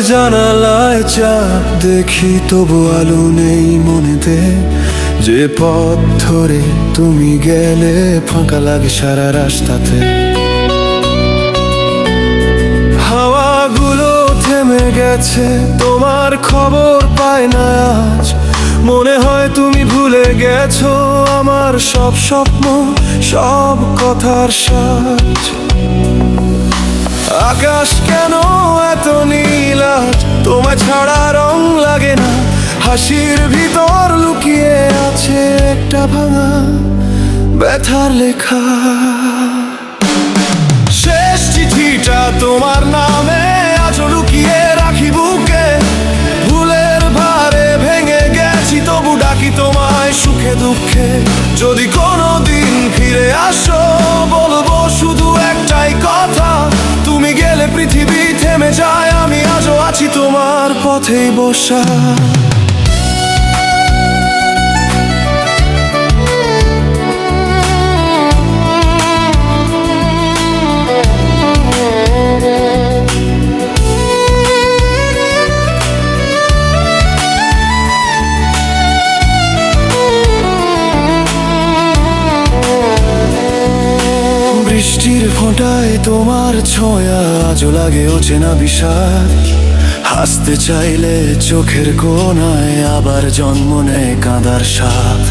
জানালায় চাপ দেখি, তবু আলো নেই মনেতে। যে পথ ধরে তুমি গেলে, ফাঁকা লাগে সারা রাস্তাতে। হাওয়াগুলো থেমে গেছে, তোমার খবর পায় না আজ। মনে হয় তুমি ভুলে গেছো আমার সব স্বপ্ন, সব কথার সাজ। আকাশ কেন এত নীল আজ? তোমায় ছাড়া রং লাগে না। হাসির ভিতর লুকিয়ে আছে একটা ভাঙা ব্যথার লেখা। শেষ চিঠিটা তোমার নামে লুকিয়ে ভারে ভেঙে গেছি, তবু ডাকি তোমায় সুখে দুঃখে। যদি কোনো দিন ফিরে আসো, বলব গেলে পৃথিবী থেমে যায় আমি আজও আছি তোমার পথেই বসা। তোমার ছোঁয়া আজও লাগে অচেনা বিষাদ। হাসতে চাইলে চোখের কোনায় আবার জন্ম নেয় কাঁদার সাপ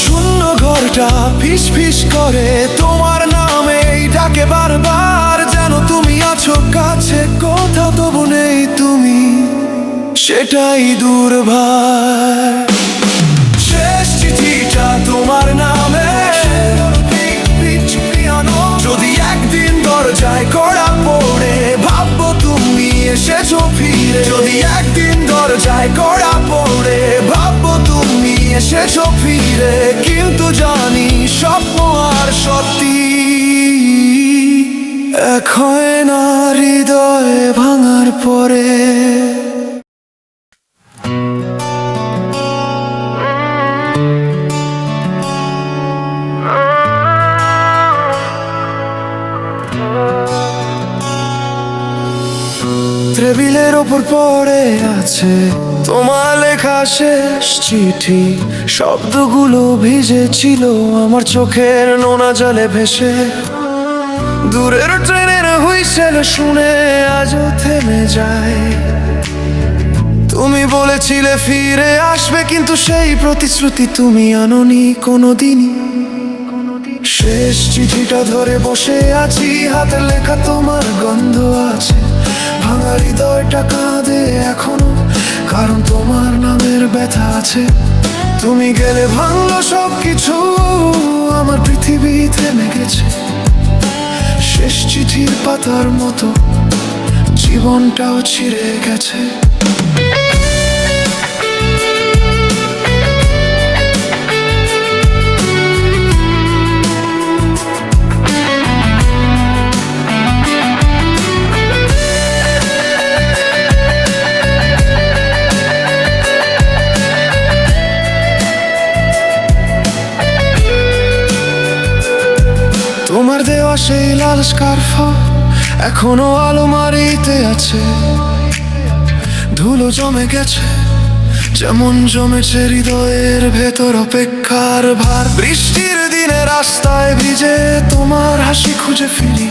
শূন্য ঘরটা ফিস ফিস করে, তোমার নামে ডাকে বারবার। যেন তুমি আছো কাছে কথা তবু নেই তুমি, সেটাই দুর্ভার। শেষ চিঠিটা তোমার নামে দরজায় কড়া পড়ে, ভাববো তুমি এসেছ ফিরে। যদি একদিন দরজায় কড়া পড়ে, ভাববো তুমি এসেছ ফিরে। কিন্তু জানি স্বপ্ন আর সত্যি এক হয় না হৃদয় ভাঙার পরে। ওপর পড়ে আছে। তোমার লেখা শেষ চিঠি, শব্দগুলো ভিজে ছিল আমার চোখের নোনা জলে ভেসে। দূরের ট্রেনের হুইসেল শুনে আজও থেমে যায়। তুমি বলেছিলে ফিরে আসবে, কিন্তু সেই প্রতিশ্রুতি তুমি আনোনি কোনোদিনই। শেষ চিঠিটা ধরে বসে আছি হাতে লেখা তোমার গন্ধ আছে। ভাঙা হৃদয়টা কাঁদে এখনও, কারণ তোমার নামের ব্যথা আছে। তুমি গেলে ভাঙলো সব কিছু আমার পৃথিবী থেমে গেছে। শেষ চিঠির পাতার মতো, জীবনটাও ছিঁড়ে গেছে। তোমার দেওয়া সেই লাল স্কার্ফ, এখনও আলমারিতে আছে। ধুলো জমে গেছে, যেমন জমেছে হৃদয়ের ভেতর অপেক্ষার ভার। বৃষ্টির দিনে রাস্তায় ভিজে তোমার হাসি খুঁজে ফিরি।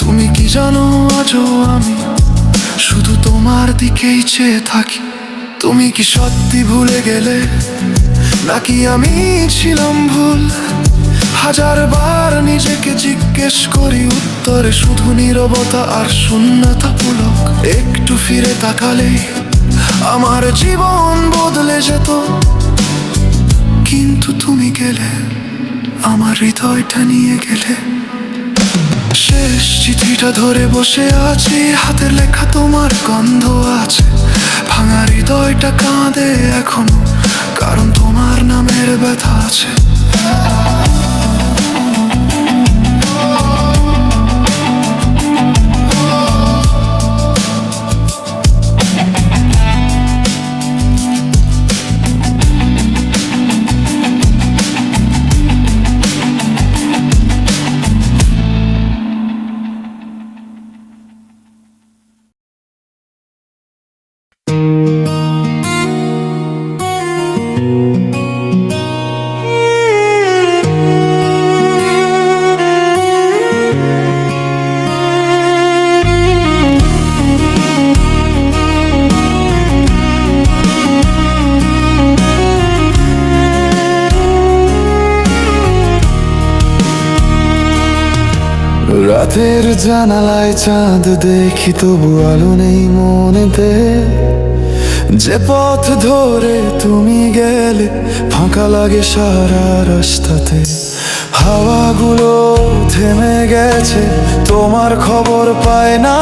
তুমি কি জানো আজও আমি শুধু তোমার দিকেই চেয়ে থাকি? তুমি কি সত্যি ভুলে গেলে, নাকি আমি ছিলাম ভুল? হাজার বার নিজেকে জিজ্ঞেস করি উত্তরে, শুধু নিরবতা আর শূন্যতা পুলক একটু ফিরে তাকালে আমার জীবন বদলে যেত। কিন্তু তুমি গেলে, আমার হৃদয়টা নিয়ে গেলে। শেষ চিঠিটা ধরে বসে আছি, হাতের লেখা তোমার গন্ধ আছে। ভাঙা হৃদয়টা কাঁদে এখনও, কারণ তোমার নামের ব্যথা আছে। জানালায় চাঁদ দেখি তবু আলো নেই মনেতে। যে পথ ধরে তুমি গেলে ফাঁকা লাগে সারা রাস্তাতে। হাওয়াগুলো থেমে গেছে, তোমার খবর পায় না।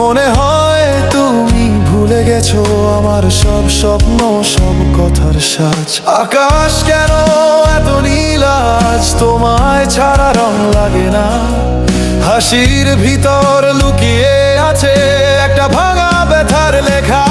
মনে হয় তুমি ভুলে গেছো আমার সব স্বপ্ন, সব কথার সাজ। আকাশ কেন এত নীল, আজ তোমায় ছাড়া রং লাগে না। হাসির ভিতর লুকিয়ে আছে একটা ভাঙা ব্যথার লেখা।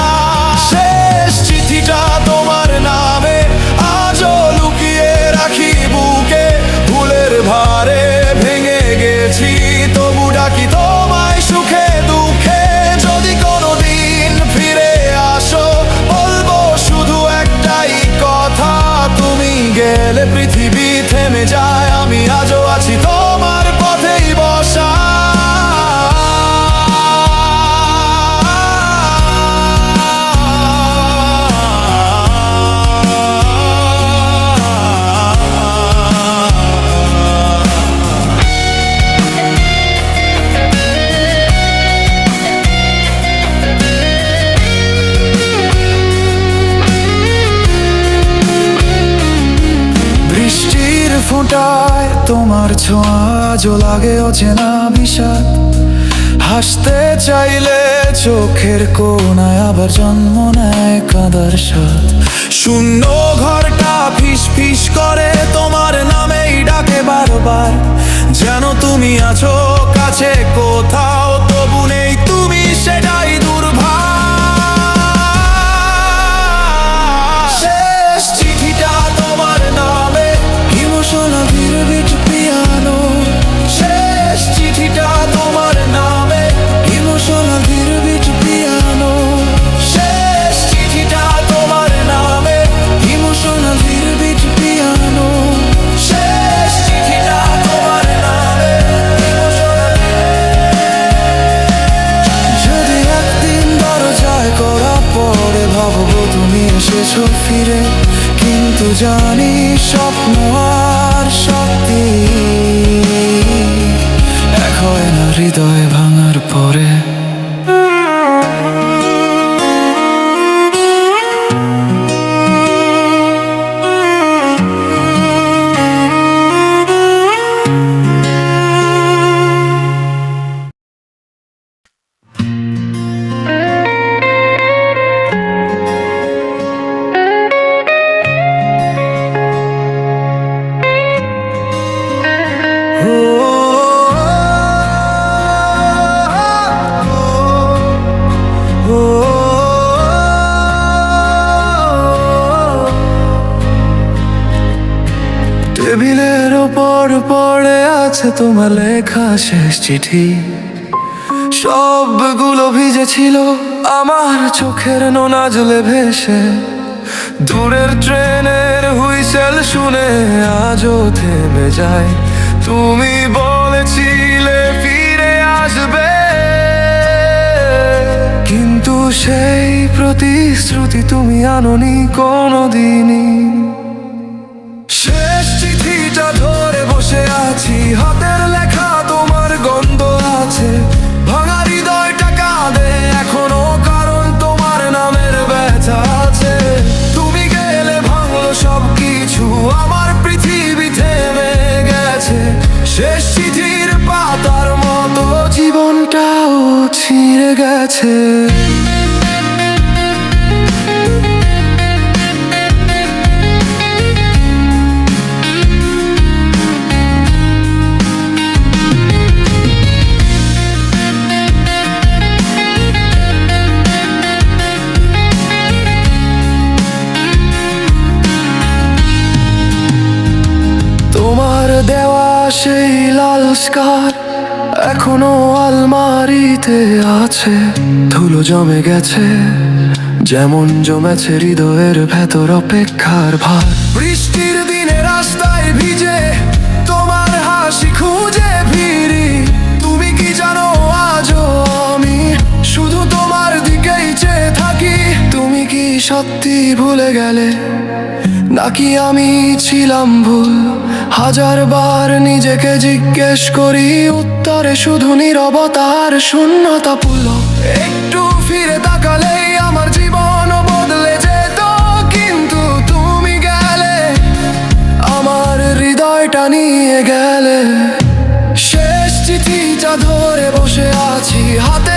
ছোঁয়াজও লাগে অচেনা বিষাদ। হাসতে চাইলে চোখের কোনায় আবার জন্ম নেয় কাদার স্বাদ। শূন্য ঘরটা ফিস ফিস করে, তোমার নামেই ডাকে বারবার। যেন তুমি আছো কাছে কোথাও তোমার লেখা শেষ চিঠি। সবগুলো ভিজে ছিল আমার চোখের নোনা জলে ভেসে। দূরের ট্রেনের হুইসেল শুনে আজও থেমে যায়। তুমি বলেছিলে ফিরে আসবে। কিন্তু সেই প্রতিশ্রুতি তুমি আননি কোনোদিনই। গেছে। আছে, ধুলো জমে গেছে। যেমন জমেছে হৃদয়ের ভেতর অপেক্ষার ভার। বৃষ্টির দিনে রাস্তায় ভিজে, তোমার হাসি খুঁজে ফিরি। তুমি কি জানো আজও আমি শুধু তোমার দিকেই চেয়ে থাকি? তুমি কি সত্যি ভুলে গেলে? নাকি আমি ছিলাম ভুল? হাজার বার নিজেকে জিজ্ঞেস করি, উত্তরে শুধু নিরবতার শূন্যতা পুল একটু ফিরে তাকালেই আমার জীবন বদলে যেত, কিন্তু তুমি গেলে, আমার হৃদয়টা নিয়ে গেলে। শেষ চিঠিটা ধরে বসে আছি হাতের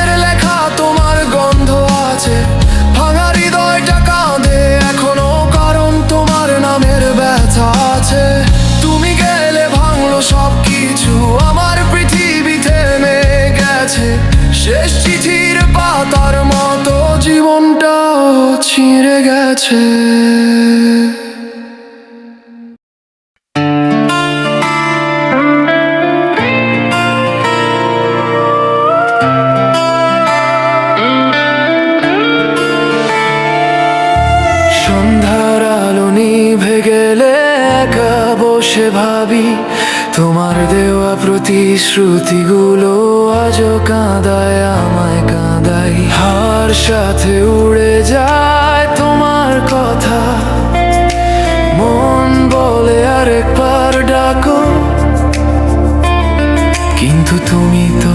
ছিঁড়ে গেছে। গেলে ভাবি তোমার প্রতিশ্রুতিগুলো আজও কাঁদায় আমায় কাঁদাই হার সাথে উড়ে যায় তুমি তো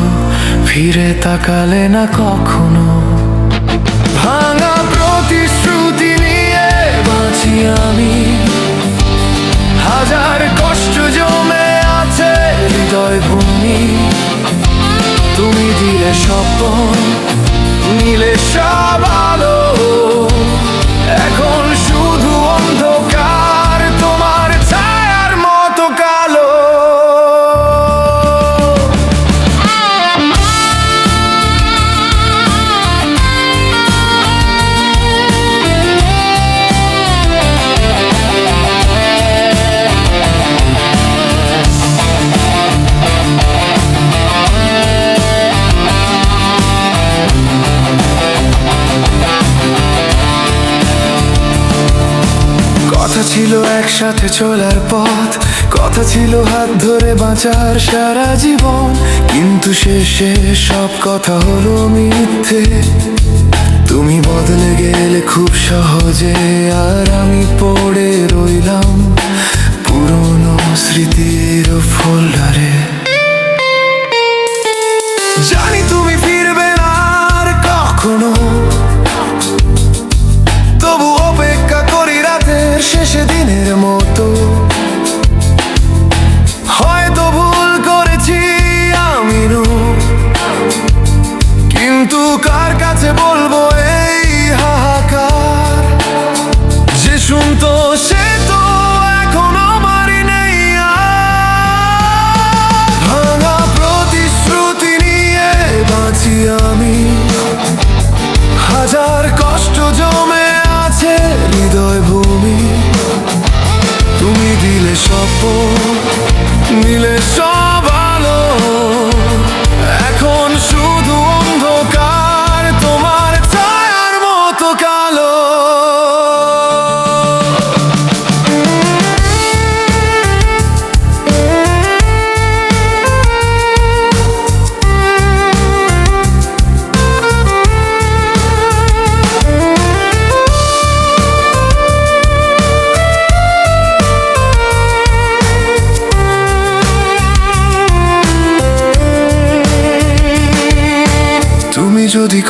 ফিরে তাকালে না কখনো। ভাঙা প্রতিশ্রুতি নিয়ে বাঁচি আমি। হাজার কষ্ট জমে আছে হৃদয় ভূমি। তুমি দিলে স্বপন, নিলে সব আলো। একসাথে চলার পথ। কথা ছিল হাত ধরে বাঁচার সারা জীবন। কিন্তু শেষে সব কথা হলো মিথ্যে। তুমি বদলে গেলে খুব সহজে আর আমি পড়ে রইলাম পুরনো স্মৃতির ফোল্ডারে।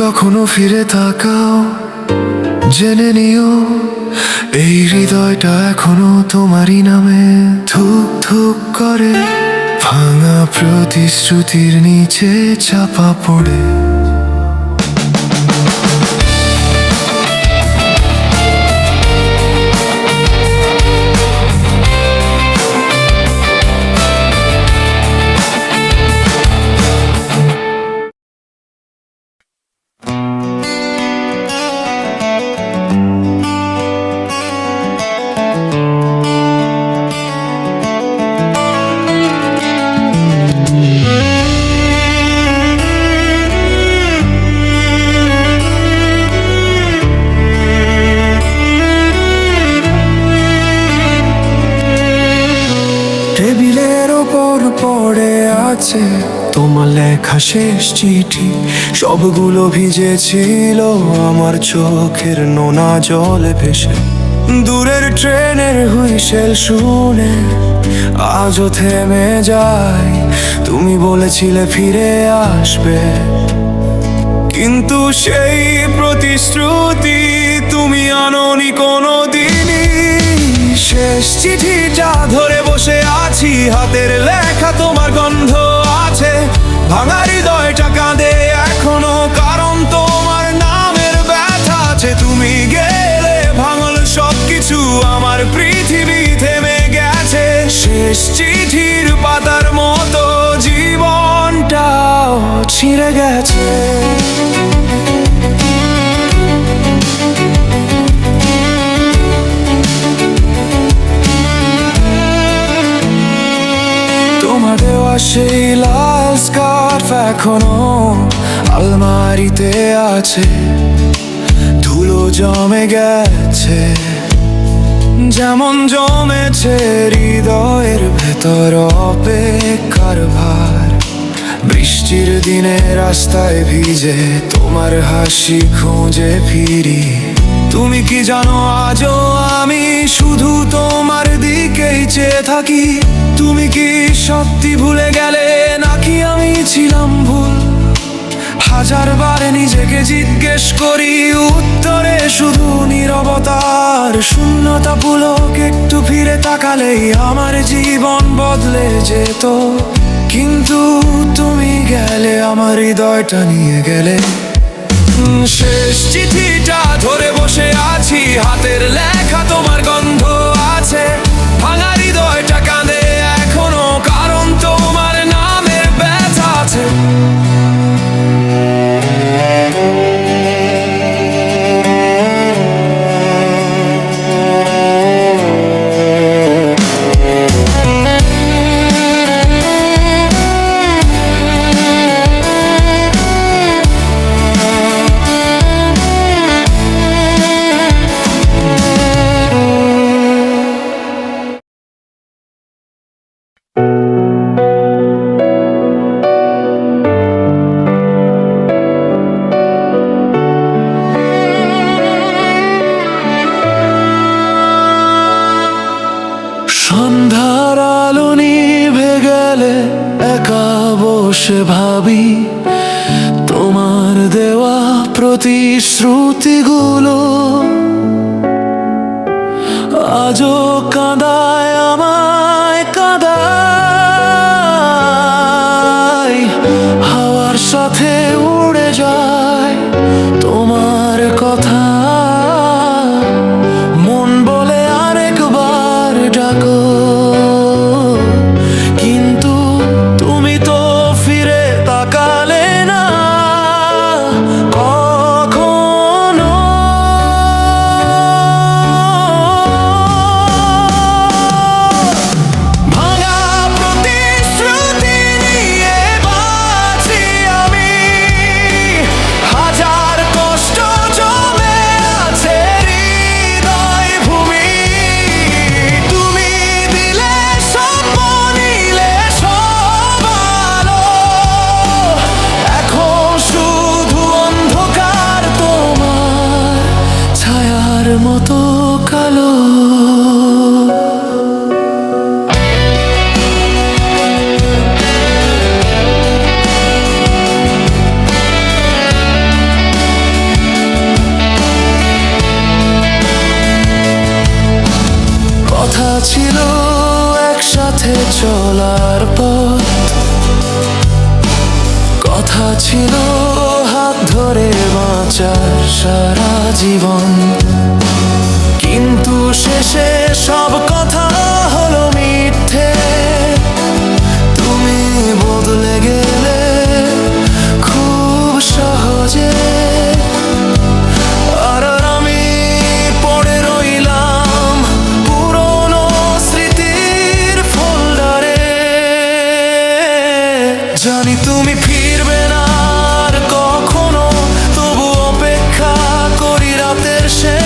কখনো ফিরে তাকাও, জেনে নিও, এই হৃদয়টা এখনও তোমারই নামে। ধুক ধুক করে ভাঙা প্রতিশ্রুতির নিচে চাপা পড়ে। শেষ চিঠি, সবগুলো ভিজে ছিল আমার চোখের নোনা জলে ভেসে। দূরের ট্রেনের হুইসেল শুনে আজও থেমে যায়, তুমি বলেছিলে ফিরে আসবে। কিন্তু সেই প্রতিশ্রুতি তুমি আননি কোনো দিনই শেষ চিঠিটা ধরে বসে আছি, হাতের লেখা তোমার গন্ধ আছে, ভাঙা চিঠির পাতার মতো জীবনটাও ছিঁড়ে গেছে। তোমার দেওয়া সেই লাল স্কার্ফ এখনও আলমারিতে আছে। ধুলো জমে গেছে। যেমন জমেছে হৃদয়ের ভেতর অপেক্ষার ভার। বৃষ্টির দিনে রাস্তায় ভিজে তোমার হাসি খুঁজে ফিরি। তুমি কি জানো আজও আমি শুধু তোমার দিকেই চেয়ে থাকি? তুমি কি সত্যি ভুলে গেলে নাকি আমি ছিলাম ভুল? হাজার বারে নিজেকে জিজ্ঞেস করি, উত্তরে শুধু নীরবতার শূন্যতা পুলক একটু ফিরে তাকালেই আমার জীবন বদলে যেত। কিন্তু তুমি গেলে, আমার হৃদয়টা নিয়ে গেলে। শেষ চিঠিটা ধরে বসে আছি, হাতের লেখা তোমার গন্ধ আছে ভাঙা অপেক্ষা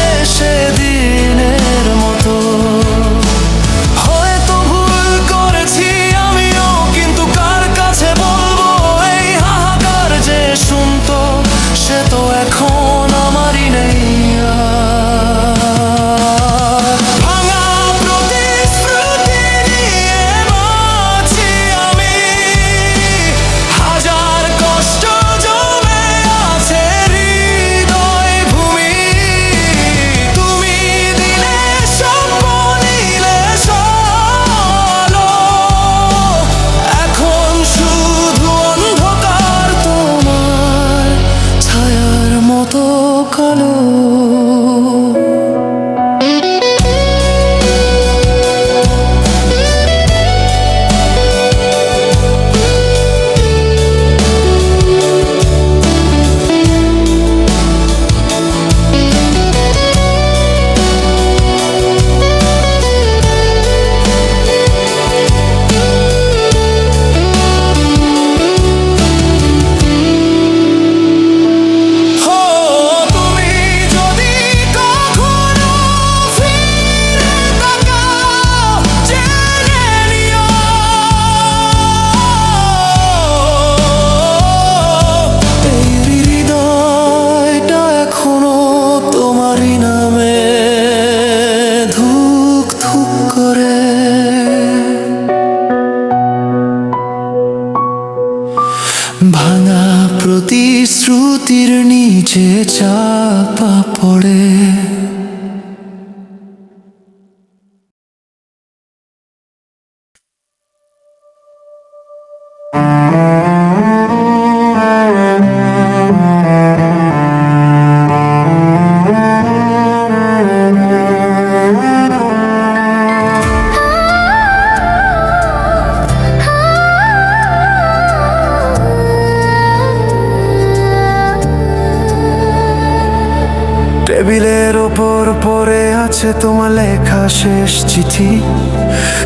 লেখা শেষ চিঠি।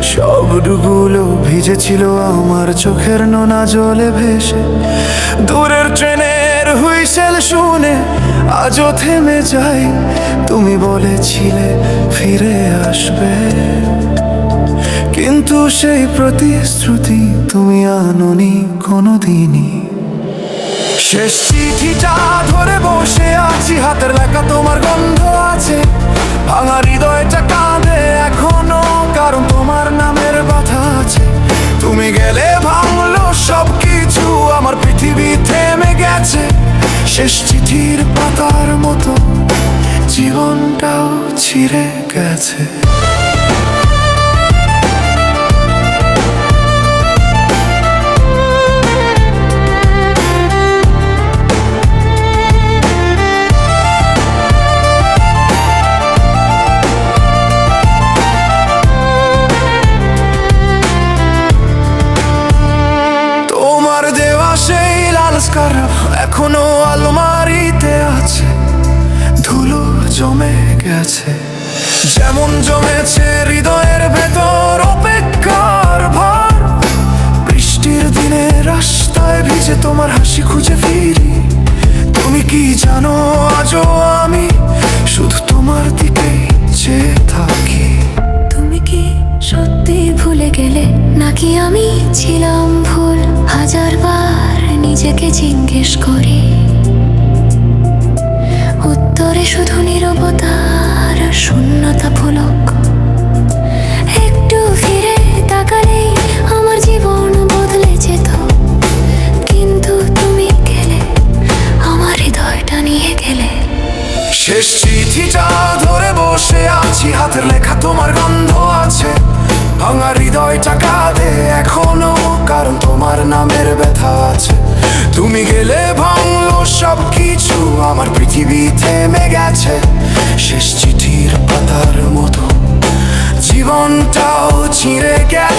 সবগুলো ভিজেছিল আমার চোখের নোনা জলে ভেসে। দূরের ট্রেনের হুইসেল শুনে আজও থেমে যাই। তুমি বলেছিলে ফিরে আসবে। কিন্তু সেই প্রতিশ্রুতি তুমি আননি কোনোদিনই। শেষ চিঠিটা ধরে শেষ চিঠির পাতার মতো জীবনটাও ছিঁড়ে গেছে। আজও আমি শুধু তোমার দিকে চেয়ে থাকি। তুমি কি সত্যি ভুলে গেলে নাকি আমি ছিলাম ভুল? হাজারবার নিজেকে জিজ্ঞেস করি। উত্তরে শুধু নীরবতার শূন্যতা ফুলক আছি হাতের লেখা তোমার গন্ধ আছে। ভাঙা হৃদয়টা কাঁদে এখনও, কারণ তোমার নামের ব্যথা আছে। তুমি গেলে ভাঙলো সব কিছু আমার পৃথিবী থেমে গেছে। শেষ চিঠির পাতার মতো, জীবনটাও ছিঁড়ে গেছে।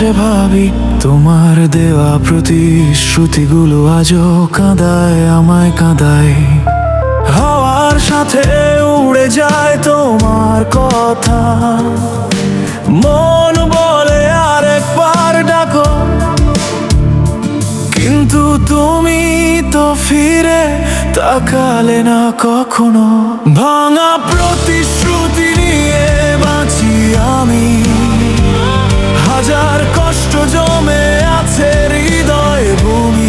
বসে ভাবি, তোমার দেওয়া প্রতিশ্রুতিগুলো আজও কাঁদায়, আমায় কাঁদায়। হাওয়ার সাথে উড়ে যায় তোমার কথা। মন বলে আরেকবার ডাকো। কিন্তু তুমি তো ফিরে তাকালে না কখনো। ভাঙা প্রতিশ্রুতি নিয়ে বাঁচি আমি। হাজার কষ্ট জমে আছে হৃদয় ভূমি।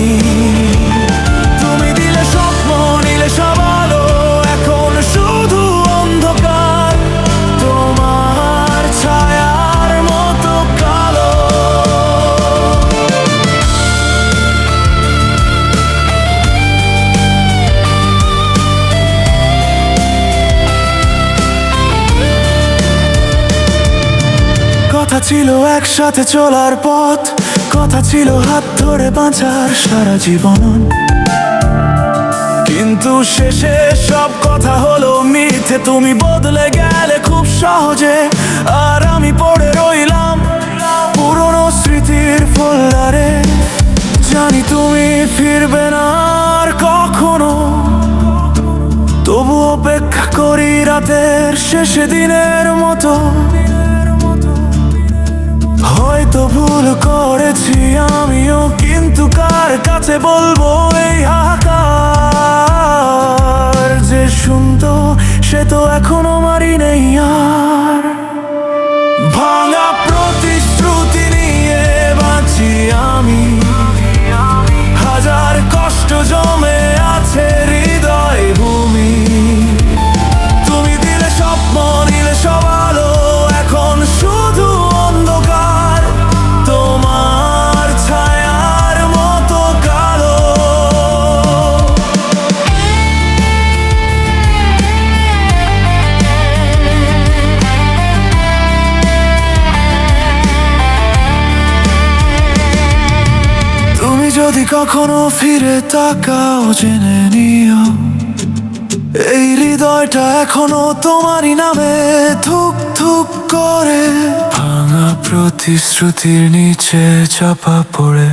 ছিল একসাথে চলার পথ। কথা ছিল হাত ধরে বাঁচার সারা জীবন। কিন্তু শেষে সব কথা হলো মিথ্যে। তুমি বদলে গেলে খুব সহজে। আর আমি পড়ে রইলাম পুরনো স্মৃতির ফোল্ডারে। জানি তুমি ফিরবে না আর কখনো। তবু অপেক্ষা করি রাতের শেষে দিনের মতো। হয়তো ভুল করেছি আমিও, কিন্তু কার কাছে বলব এই হাহাকার? যে শুনতো, সে তো এখনও মারি নেই আর। ভাঙা প্রতিশ্রুতি নিয়ে বাঁচি আমি। কখনো ফিরে তাকাও জেনে নিও। এই হৃদয়টা এখনও তোমারই নামে থুক থুক করে। ভাঙা প্রতিশ্রুতির নিচে চাপা পড়ে।